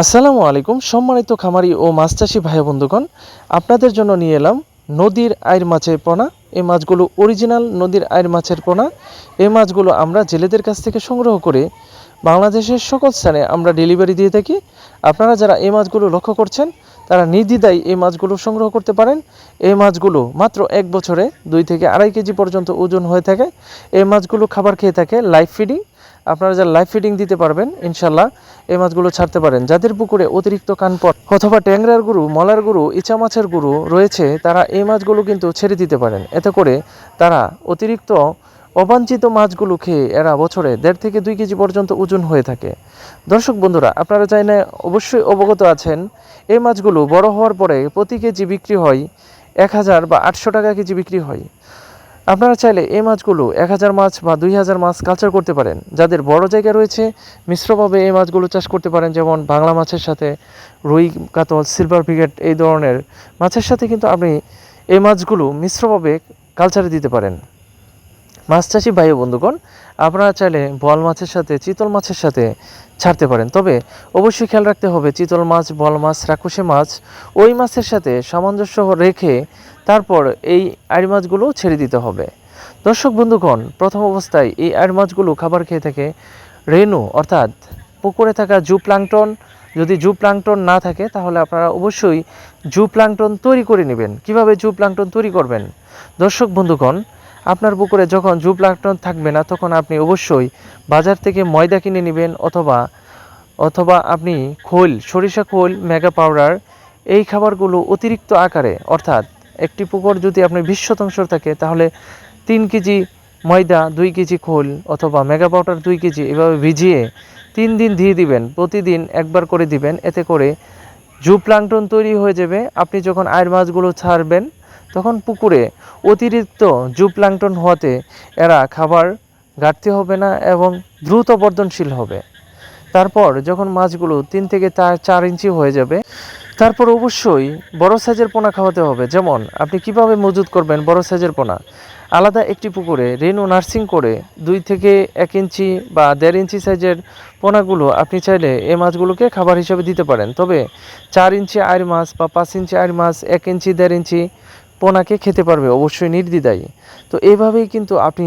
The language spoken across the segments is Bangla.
আসসালামু আলাইকুম, সম্মানিত খামারি ও মাছ চাষি ভাই বন্ধুগণ। আপনাদের জন্য নিয়ে এলাম নদীর আয়ের মাছের পোনা। এই মাছগুলো অরিজিনাল নদীর আয়ের মাছের পোনা। এই মাছগুলো আমরা জেলেদের কাছ থেকে সংগ্রহ করে বাংলাদেশের সকল স্থানে আমরা ডেলিভারি দিয়ে থাকি। আপনারা যারা এই মাছগুলো লক্ষ্য করছেন, তারা নির্দ্বিধায় এই মাছগুলো সংগ্রহ করতে পারেন। এই মাছগুলো মাত্র এক বছরে দুই থেকে আড়াই কেজি পর্যন্ত ওজন হয়ে থাকে। এই মাছগুলো খাবার খেয়ে থাকে লাইফ ফিডিং আপনারা যারা লাইফ ফিডিং দিতে পারবেন, ইনশাল্লাহ এই মাছগুলো ছাড়তে পারেন। যাদের পুকুরে অতিরিক্ত কানপট অথবা ট্যাংরার গুরু, মলার গুরু, ইচা মাছের গুরু রয়েছে, তারা এই মাছগুলো কিন্তু ছেড়ে দিতে পারেন। এতে করে তারা অতিরিক্ত অবাঞ্ছিত মাছগুলো খেয়ে এরা বছরে দেড় থেকে দুই কেজি পর্যন্ত ওজন হয়ে থাকে। দর্শক বন্ধুরা, আপনারা চাই না অবশ্যই অবগত আছেন, এই মাছগুলো বড় হওয়ার পরে প্রতি কেজি বিক্রি হয় এক হাজার বা আটশো টাকা কেজি বিক্রি হয়। আপনারা চাইলে এই মাছগুলো এক হাজার মাছ বা দুই হাজার মাছ কালচার করতে পারেন। যাদের বড় জায়গা রয়েছে, মিশ্রভাবে এই মাছগুলো চাষ করতে পারেন, যেমন বাংলা মাছের সাথে রুই, কাতল সিলভার ব্রিগেড এই ধরনের মাছের সাথে কিন্তু আপনি এই মাছগুলো মিশ্রভাবে কালচারে দিতে পারেন। মাছ চাষি ভাই বন্ধুগণ, আপনারা চাইলে বল মাছের সাথে, চিতল মাছের সাথে ছাড়তে পারেন। তবে অবশ্যই খেয়াল রাখতে হবে, চিতল মাছ, বল মাছ রাকুশে মাছ, ওই মাছের সাথে সামঞ্জস্য রেখে তারপর এই আড় মাছগুলো ছেড়ে দিতে হবে। দর্শক বন্ধুগণ, প্রথম অবস্থায় এই আড় মাছগুলো খাবার খেয়ে থাকে রেনু অর্থাৎ পুকুরে থাকা জু প্লাংটন যদি জু প্লাংটন না থাকে, তাহলে আপনারা অবশ্যই জু প্লাংটন তৈরি করে নেবেন। কীভাবে জু প্লাংটন তৈরি করবেন? দর্শক বন্ধুগণ আপনার পুকুরে যখন জু প্লাংটন থাকবে না, তখন আপনি অবশ্যই বাজার থেকে ময়দা কিনে নেবেন অথবা অথবা আপনি খোল, সরিষা খোল মেগা পাউডার, এই খাবারগুলো অতিরিক্ত আকারে, অর্থাৎ একটি পুকুর যদি আপনার বিশ শতাংশ থাকে, তাহলে তিন কেজি ময়দা, দুই কেজি খোল অথবা মেগা পাউডার দুই কেজি এভাবে ভিজিয়ে তিন দিন দিয়ে দিবেন, প্রতিদিন একবার করে দিবেন, এতে করে জু প্লাংটন তৈরি হয়ে যাবে। আপনি যখন আয়ের মাছগুলো ছাড়বেন তখন পুকুরে অতিরিক্ত জু প্লাংটন হওয়াতে এরা খাবার ঘাটতি হবে না এবং দ্রুত বর্ধনশীল হবে। তারপর যখন মাছগুলো তিন থেকে চার ইঞ্চি হয়ে যাবে, তারপর অবশ্যই বড় সাইজের পোনা খাওয়াতে হবে। যেমন, আপনি কীভাবে মজুত করবেন বড় সাইজের পোনা? আলাদা একটি পুকুরে রেনু নার্সিং করে দুই থেকে এক ইঞ্চি বা দেড় ইঞ্চি সাইজের পোনাগুলো আপনি চাইলে এই মাছগুলোকে খাবার হিসেবে দিতে পারেন। তবে চার ইঞ্চি আয়ের মাছ বা পাঁচ ইঞ্চি আয়ের মাছ, এক ইঞ্চি, দেড় ইঞ্চি পোনাকে খেতে পারবে, অবশ্যই নির্দ্বিধায়। তো এইভাবেই কিন্তু আপনি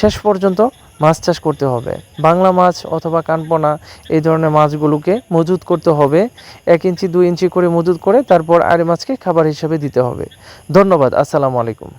শেষ পর্যন্ত মাছ চাষ করতে হবে। বাংলা মাছ অথবা কানপোনা, এই ধরনের মাছগুলোকে মজুত করতে হবে। এক ইঞ্চি, দুই ইঞ্চি করে মজুত করে তারপর আরে মাছকে খাবার হিসাবে দিতে হবে। ধন্যবাদ, আসসালামু আলাইকুম।